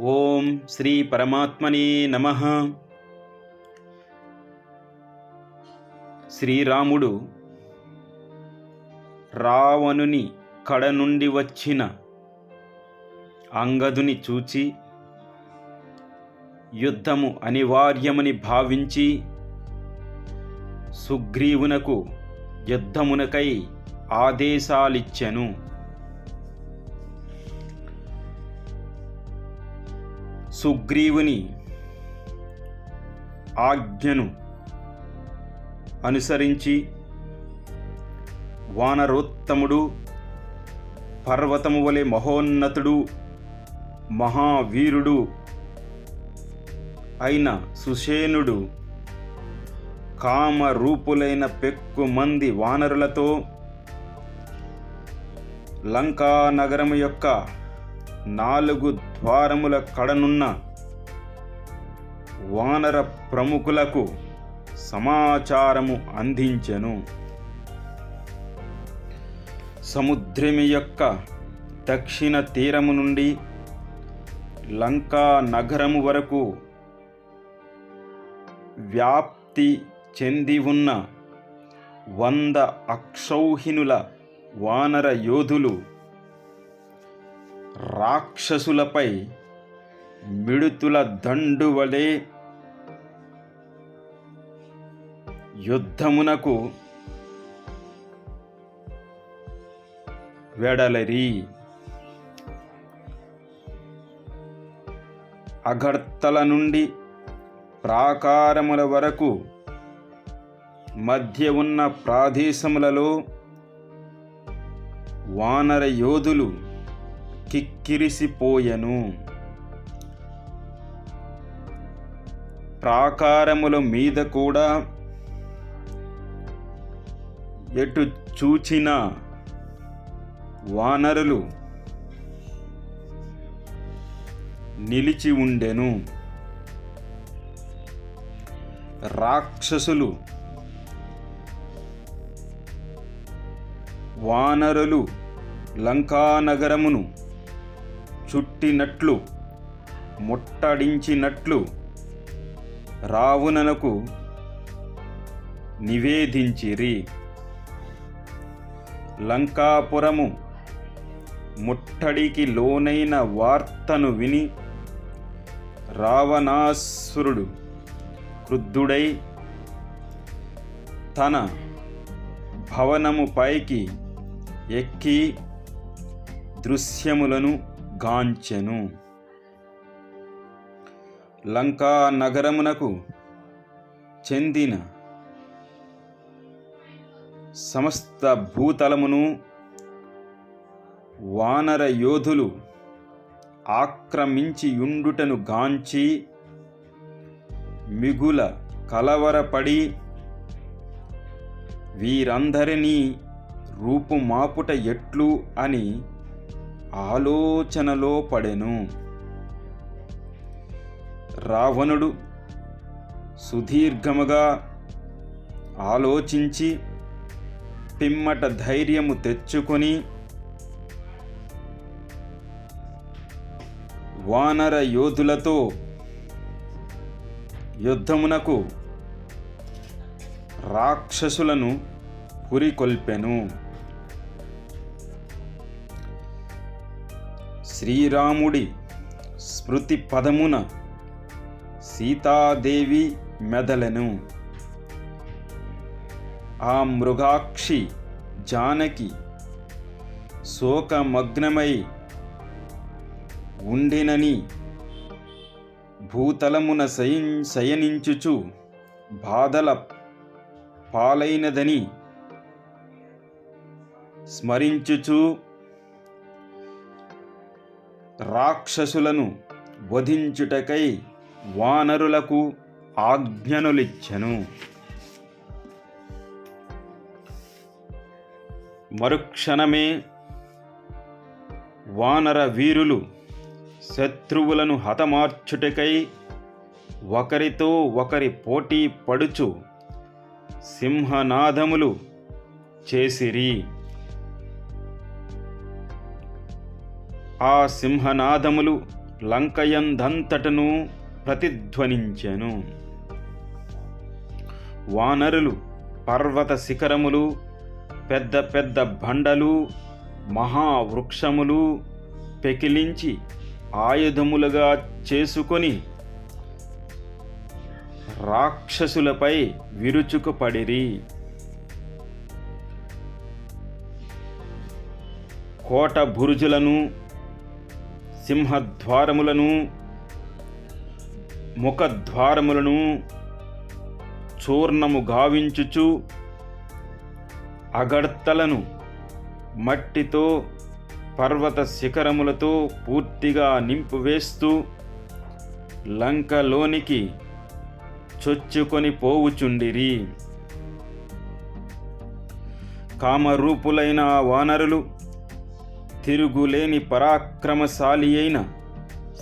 ఓం శ్రీ పరమాత్మనే నమ. శ్రీరాముడు రావణుని కడ నుండి వచ్చిన అంగదుని చూచి యుద్ధము అనివార్యమని భావించి సుగ్రీవునకు యుద్ధమునకై ఆదేశాలిచ్చెను. సుగ్రీవుని ఆజ్ఞను అనుసరించి వానరోత్తముడు పర్వతము వలె మహోన్నతుడు మహావీరుడు అయిన సుషేనుడు కామరూపులైన పెక్కు మంది వానరులతో లంకా నగరము యొక్క నాలుగు ద్వారముల కడనున్న వానర ప్రముఖులకు సమాచారము అందించెను. సముద్రమి యొక్క దక్షిణ తీరము నుండి లంకా నగరము వరకు వ్యాప్తి చెంది ఉన్న వంద అక్షౌహిణుల వానర యోధులు రాక్షసులపై మిడుతుల దండు వలె యుద్ధమునకు వెడలరి. అగర్తల నుండి ప్రాకారముల వరకు మధ్య ఉన్న ప్రాదేశములలో వానర యోధులు కిక్కిరిసిపోయెను ప్రాకారముల మీద కూడా ఎటు చూచిన వానరులు నిలిచి ఉండెను. రాక్షసులు వానరులు లంకానగరమును చుట్టినట్లు ముట్టడించినట్లు రావుననకు నివేదించిరి. లంకాపురము ముట్టడికి లోనైన వార్తను విని రావణాసురుడు క్రుద్ధుడై తన భవనము పైకి ఎక్కి దృశ్యములను గాంచెను. లంకా నగరమునకు చెందిన సమస్త భూతలమును వానర యోధులు ఆక్రమించియుండుటను గాంచి మిగుల కలవరపడి వీరందరినీ రూపుమాపుట ఎట్లు అని ఆలోచనలో పడెను. రావణుడు సుదీర్ఘముగా ఆలోచించి పిమ్మట ధైర్యము తెచ్చుకొని వానర యోధులతో యుద్ధమునకు రాక్షసులను పురికొల్పెను. శ్రీరాముడి స్మృతి పదమున సీతాదేవి మెదలను. ఆ మృగాక్షి జానకి శోకమగ్నమై ఉండినని భూతలమున శయన్ శయనించుచు బాధల పాలైనదని స్మరించుచు రాక్షసులను వధించుటకై వానరులకు ఆజ్ఞనులిచ్చెను. మరుక్షణమే వానర వీరులు శత్రువులను హతమార్చుటకై ఒకరితో ఒకరి పోటీ పడుచు సింహనాదములు చేసిరి. ఆ సింహనాదములు లంకయందంతటను ప్రతిధ్వనించెను. వానరులు పర్వత శిఖరములు పెద్ద పెద్ద బండలు మహావృక్షములు పెకిలించి ఆయుధములుగా చేసుకొని రాక్షసులపై విరుచుకుపడిరి. కోట బురుజులను సింహద్వారములను ముఖద్వారములను చూర్ణము గావించుచు అగడ్తలను మట్టితో పర్వత శిఖరములతో పూర్తిగా నింపివేస్తూ లంకలోనికి చొచ్చుకొని పోవుచుండిరి. కామరూపులైన వానరులు తిరుగులేని పరాక్రమశాలి అయిన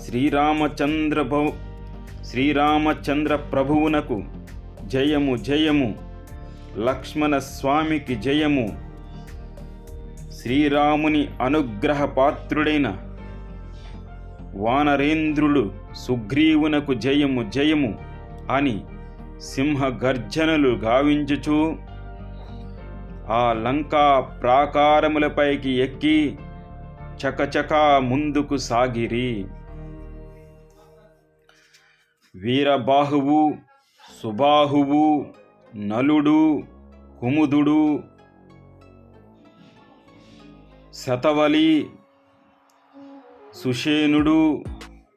శ్రీరామచంద్ర శ్రీరామచంద్ర ప్రభువునకు జయము జయము. లక్ష్మణ స్వామికి జయము. శ్రీరాముని అనుగ్రహ పాత్రుడైన వానరేంద్రుడు సుగ్రీవునకు జయము జయము అని సింహ గర్జనలు గావించుచు ఆ లంకా ప్రాకారములపైకి ఎక్కి చకచకా ముందుకు సాగిరి. వీరబాహువు సుబాహువు నలుడు కుముదుడు శతవలి సుషేనుడు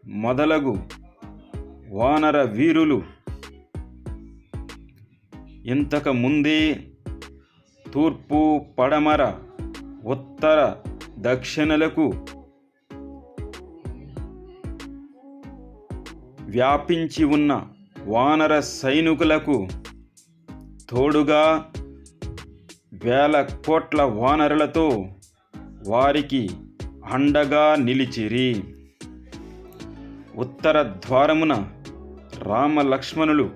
మొదలగు వానర వీరులు. ఇంతకు ముందే తూర్పు పడమర ఉత్తర దక్షిణలకు వ్యాపించి ఉన్న వానర సైనికులకు తోడుగా వేల కోట్ల వానరులతో వారికి అండగా నిలిచిరి. ఉత్తర ద్వారమున రామలక్ష్మణులు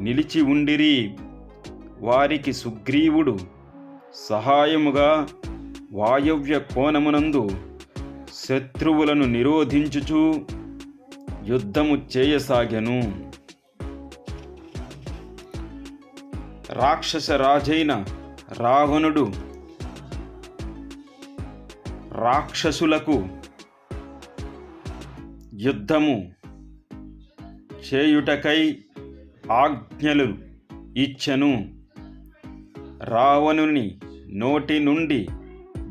నిలిచి ఉండిరి. వారికి సుగ్రీవుడు సహాయముగా వాయవ్య కోణమునందు శత్రువులను నిరోధించుచు యుద్ధము చేయసాగెను. రాక్షస రాజైన రావణుడు రాక్షసులకు యుద్ధము చేయుటకై ఆజ్ఞలు ఇచ్చెను. రావణుని నోటి నుండి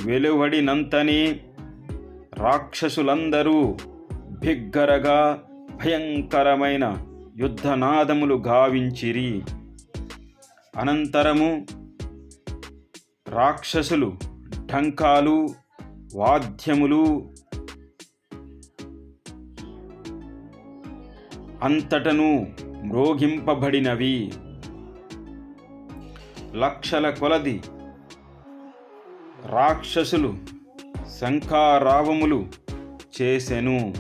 వెలువడినంతనే రాక్షసులందరూ బిగ్గరగా భయంకరమైన యుద్ధనాదములు గావించిరి. అనంతరము రాక్షసులు ఢంకాలు వాద్యములు అంతటను మ్రోగింపబడినవి. లక్షల కొలది రాక్షసులు శంఖారావములు చేసెను.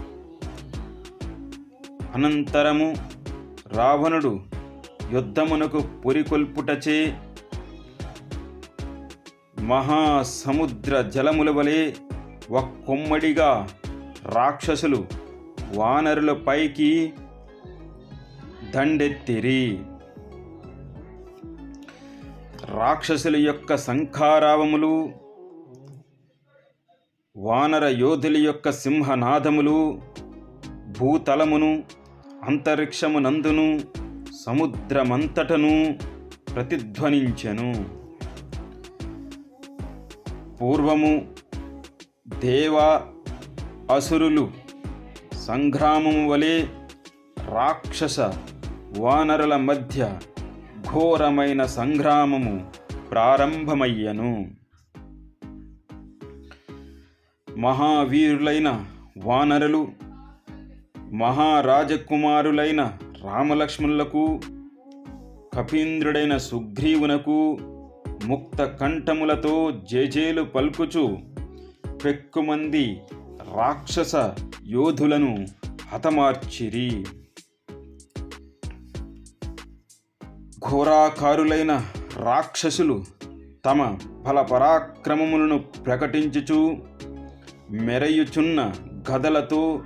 అనంతరము రావణుడు యుద్ధమునకు పురికొల్పుటచే మహాసముద్ర జలముల వలె ఒక్కొమ్మడిగా రాక్షసులు వానరులపైకి దండెత్తిరి. రాక్షసుల యొక్క సంఖారావములు వానర యోధుల యొక్క సింహనాదములు భూతలమును అంతరిక్షమునందును సముద్రమంతటను ప్రతిధ్వనించెను. పూర్వము దేవ అసురులు సంగ్రామము వలె రాక్షస వానరుల మధ్య ఘోరమైన సంగ్రామము ప్రారంభమయ్యను. మహావీరులైన వానరులు మహారాజకుమారులైన రామలక్ష్మణులకు కపీంద్రుడైన సుగ్రీవునకు ముక్త కంఠములతో జేజేలు పల్కుచు పెక్కుమంది రాక్షస యోధులను హతమార్చిరి. ఘోరాకారులైన రాక్షసులు తమ బల పరాక్రమములను ప్రకటించుచు మెరయుచున్న గదలతో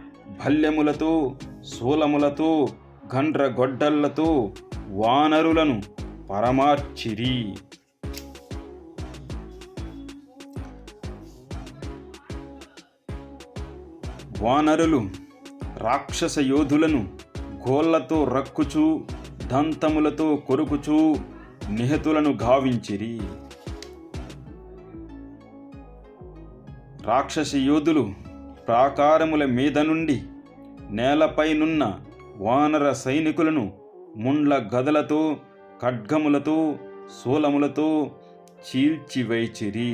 భల్యములతో శూలములతో గండ్రగొడ్డళ్ళతో వానరులను పరమార్చిరి. వానరులు రాక్షస యోధులను గోళ్ళతో రక్కుచూ దంతములతో కొరుకుచూ నిహతులను గావించిరి. రాక్షస యోధులు ప్రాకారముల మీద నుండి నేలపైనున్న వానర సైనికులను ముండ్ల గదలతో ఖడ్గములతో శూలములతో చీల్చివైచిరి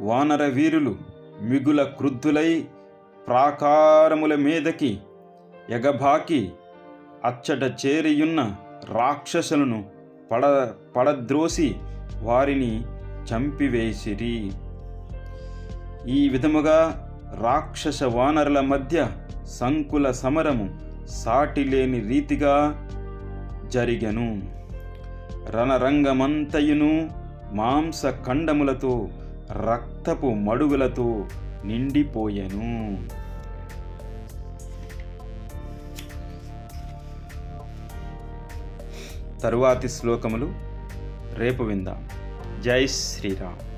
వానర వీరులు మిగుల క్రుద్ధులై ప్రాకారముల మీదకి ఎగబాకి అచ్చట చేరియున్న రాక్షసులను పడ పడద్రోసి వారిని చంపివేసిరి. ఈ విధముగా రాక్షస వానరుల మధ్య సంకుల సమరము సాటిలేని రీతిగా జరిగెను. రణరంగమంతయును మాంస ఖండములతో రక్తపు మడుగులతో నిండిపోయెను. తరువాతి శ్లోకములు రేపు విందాం. Jai Sri Ram.